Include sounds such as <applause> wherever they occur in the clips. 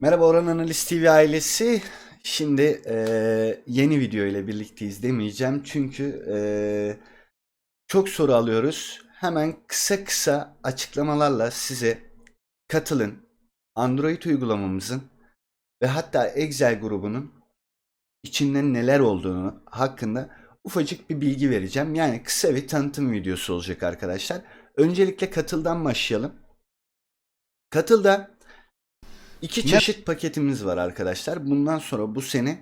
Merhaba Orhan Analiz TV ailesi. Şimdi eee, yeni video ile birlikteyiz demeyeceğim çünkü eee, çok soru alıyoruz. Hemen kısa kısa açıklamalarla size katılın. Android uygulamamızın ve hatta Excel grubunun içinde neler olduğunu hakkında ufacık bir bilgi vereceğim. Yani kısa bir tanıtım videosu olacak arkadaşlar. Öncelikle katıldan başlayalım. Katılda İki çeşit paketimiz var arkadaşlar. Bundan sonra bu sene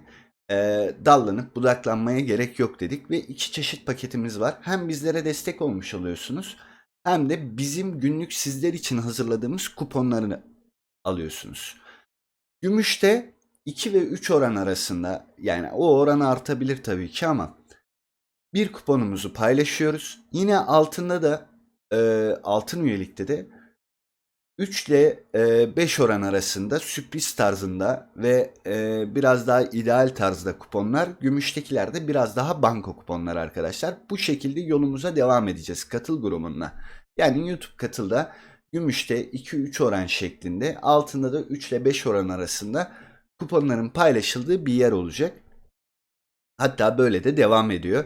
e, dallanıp budaklanmaya gerek yok dedik ve iki çeşit paketimiz var. Hem bizlere destek olmuş oluyorsunuz hem de bizim günlük sizler için hazırladığımız kuponlarını alıyorsunuz. Gümüşte 2 ve 3 oran arasında yani o oran artabilir tabii ki ama bir kuponumuzu paylaşıyoruz. Yine altında da e, altın üyelikte de 3 ile 5 oran arasında sürpriz tarzında ve e, biraz daha ideal tarzda kuponlar. Gümüştekilerde biraz daha banko kuponlar arkadaşlar. Bu şekilde yolumuza devam edeceğiz katıl grubunla. Yani YouTube katılda gümüşte 2-3 oran şeklinde altında da 3 ile 5 oran arasında kuponların paylaşıldığı bir yer olacak. Hatta böyle de devam ediyor.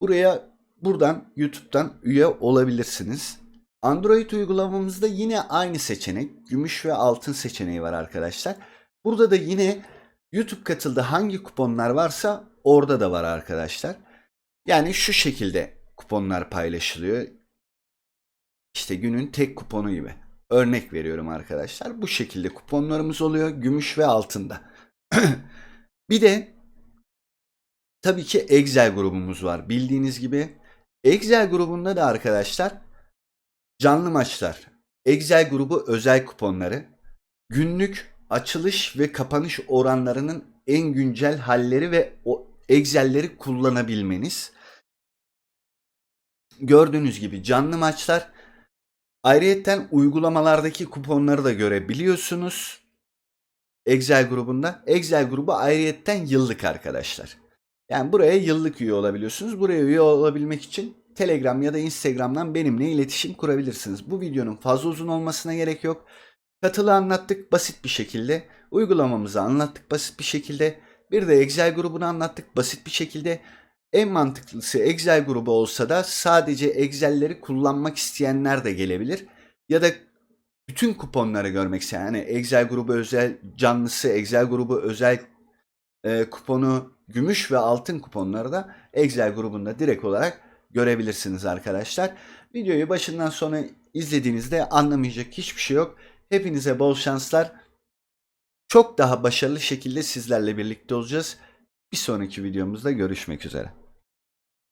Buraya buradan YouTube'dan üye olabilirsiniz. Android uygulamamızda yine aynı seçenek, gümüş ve altın seçeneği var arkadaşlar. Burada da yine YouTube katılda hangi kuponlar varsa orada da var arkadaşlar. Yani şu şekilde kuponlar paylaşılıyor. İşte günün tek kuponu gibi. Örnek veriyorum arkadaşlar. Bu şekilde kuponlarımız oluyor gümüş ve altında. <clears throat> bir de tabii ki Excel grubumuz var. Bildiğiniz gibi Excel grubunda da arkadaşlar Canlı maçlar, Excel grubu özel kuponları, günlük açılış ve kapanış oranlarının en güncel halleri ve o Excel'leri kullanabilmeniz. Gördüğünüz gibi canlı maçlar ayrıyetten uygulamalardaki kuponları da görebiliyorsunuz. Excel grubunda. Excel grubu ayrıyetten yıllık arkadaşlar. Yani buraya yıllık üye olabiliyorsunuz. Buraya üye olabilmek için Telegram ya da Instagram'dan benimle iletişim kurabilirsiniz. Bu videonun fazla uzun olmasına gerek yok. Katılı anlattık basit bir şekilde. Uygulamamızı anlattık basit bir şekilde. Bir de Excel grubunu anlattık basit bir şekilde. En mantıklısı Excel grubu olsa da sadece Excel'leri kullanmak isteyenler de gelebilir. Ya da bütün kuponları görmek isteyen yani Excel grubu özel canlısı, Excel grubu özel e, kuponu, gümüş ve altın kuponları da Excel grubunda direkt olarak görebilirsiniz arkadaşlar. Videoyu başından sona izlediğinizde anlamayacak hiçbir şey yok. Hepinize bol şanslar. Çok daha başarılı şekilde sizlerle birlikte olacağız. Bir sonraki videomuzda görüşmek üzere.